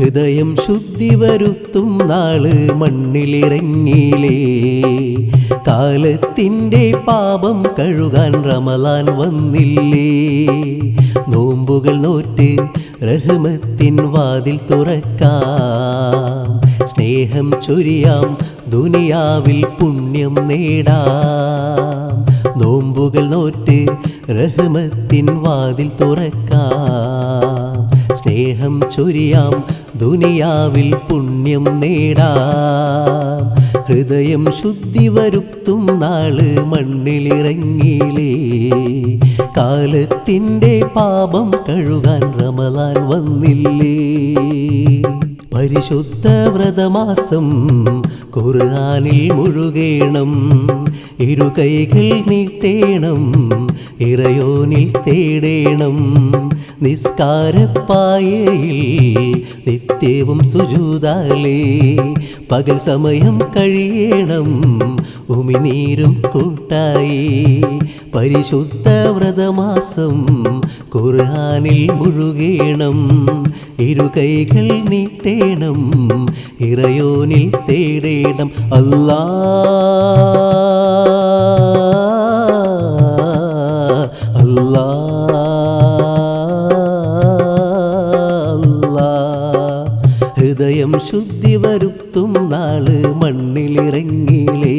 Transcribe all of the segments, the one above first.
ഹൃദയം ശുദ്ധി വരുത്തും നാൾ മണ്ണിലിറങ്ങിയിലേ കാലത്തിന്റെ പാപം കഴുകാൻ റമലാൻ വന്നില്ലേ? നോമ്പുകൾ നോറ്റ് റഹ്മത്തിൻ വാതിൽ തുറക്കാം. സ്നേഹം ചൊരിയാം ദുനിയാവിൽ പുണ്യം നേടാം. നോമ്പുകൾ നോറ്റ് റഹ്മത്തിൻ വാതിൽ തുറക്കാം. സ്നേഹം ചൊരിയാം ദുനിയാവിൽ പുണ്യം നേടാം. ഹൃദയം ശുദ്ധി വരുത്തും നാൾ മണ്ണിലിറങ്ങിയിലേ കാലത്തിന്റെ പാപം കഴുകാൻ റമലാൻ വന്നില്ലേ. പരിശുദ്ധ വ്രതമാസം ഖുർആനിൽ മുഴുകേണം. ഇരു കൈകൾ നീട്ടേണം ഇറയോനിൽ തേടേണം. നിസ്കാരപ്പായയിൽ നിത്യവും സുജൂതാലേ പകൽ സമയം കഴിയണം. ഉമിനീരും കൂട്ടായി. പരിശുദ്ധ വ്രതമാസം ഖുർആനിൽ മുഴുകേണം. ഇരുകൈകൾ നീട്ടേണം. ഇറയോനിൽ തേടേണം. അല്ലാ ഹൃദയം ശുദ്ധി വരുത്തും നാൾ മണ്ണിലിറങ്ങിലേ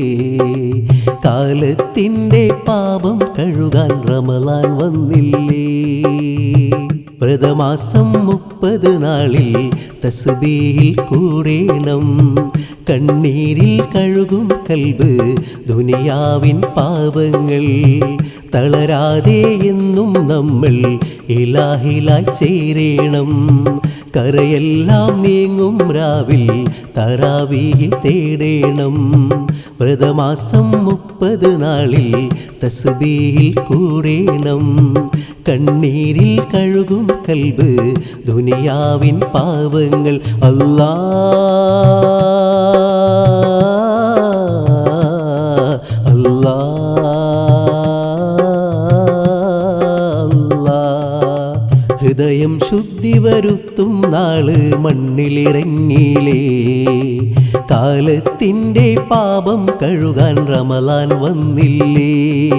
കാലത്തിന്റെ പാപം കഴുകാൻ റമലാൻ വന്നില്ലേ? വ്രതമാസം മുപ്പത് നാളിൽ തസ്ബീഹിൽ കൂടേണം. കണ്ണീരിൽ കഴുകും കൽബ് ദുനിയാവിൻ പാപങ്ങൾ. തളരാതെ എന്നും നമ്മൾ ഇലാഹിലായി ചേരേണം. കരയെല്ലാം നീങ്ങും രാവിൽ തറാവിയിൽ തേടേണം. വ്രതമാസം മുപ്പത് നാളിൽ തസ്ബീഹിൽ കൂടേണം. കണ്ണീരിൽ കഴുകും കൽബ് ദുനിയാവിൻ പാവങ്ങൾ അല്ലാ അല്ലാ. അല്ലാ. ഹൃദയം ശുദ്ധി വരുത്തും നാൾ മണ്ണിലിറങ്ങിയിലേ കാലത്തിന്റെ പാപം കഴുകാൻ റമലാൻ വന്നില്ലേ?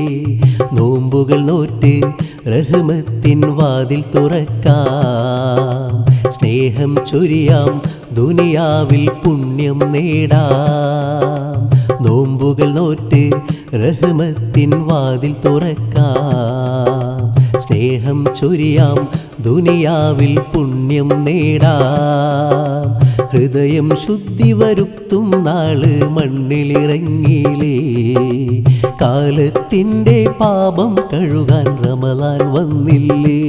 നോമ്പുകൾ നോറ്റ് റഹ്മത്തിൻ വാതിൽ തുറക്കാം. സ്നേഹം ചൊരിയാം ദുനിയാവിൽ പുണ്യം നേടാം. നോമ്പുകൾ നോറ്റ് റഹ്മത്തിൻ വാതിൽ തുറക്കാം. സ്നേഹം ചൊരിയാം ദുനിയാവിൽ പുണ്യം നേടാം. ഹൃദയം ശുദ്ധി വരുത്തും നാൾ മണ്ണിലിറങ്ങിയിലേ കാലത്തിന്റെ പാപം കഴുകാൻ റമദാൻ വന്നില്ലേ.